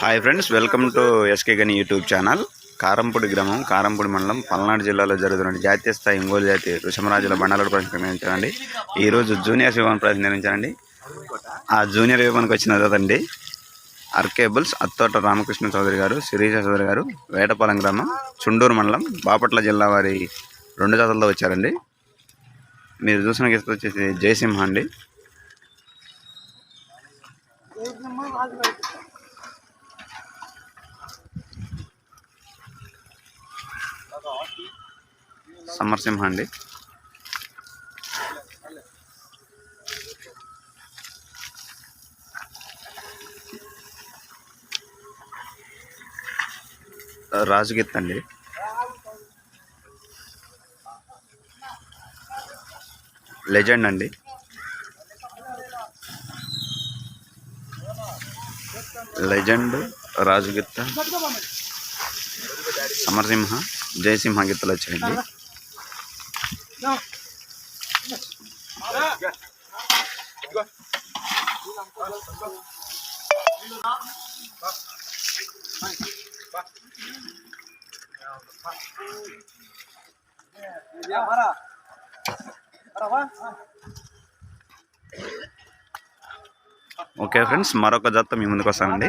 Hi friends welcome to SK Gani YouTube channel Karampudi గ్రామం కారంపూడి మండలం పల్నాడు జిల్లాలో జరుగుతున్న జాతీయ స్థాయి ఒంగోలు జాతి రుషమరాజుల బండాల ప్రదర్శన నిర్వహించారండి ఈరోజు జూనియర్ విభాగం ప్రదర్శన నిర్వహించారండి ఆ జూనియర్ విమానికి వచ్చిన అదండి అర్కేబుల్స్ అత్తోట రామకృష్ణ చౌదరి గారు శిరీష చౌదరి గారు వేటపాలెం గ్రామం చుండూరు మండలం బాపట్ల జిల్లా వారి రెండు జాతరలో వచ్చారండి. మీరు చూసిన గీత వచ్చేసి జయసింహ అండి. సమరసింహ అండి. రాజుగిత్ అండి. లెజెండ్ అండి. లెజెండ్ రాజుగిత్త సమరసింహ జయసింహ గిత్తలు వచ్చాయండి. ఓకే ఫ్రెండ్స్ మరొక జత మీ ముందుకు వస్తానండి.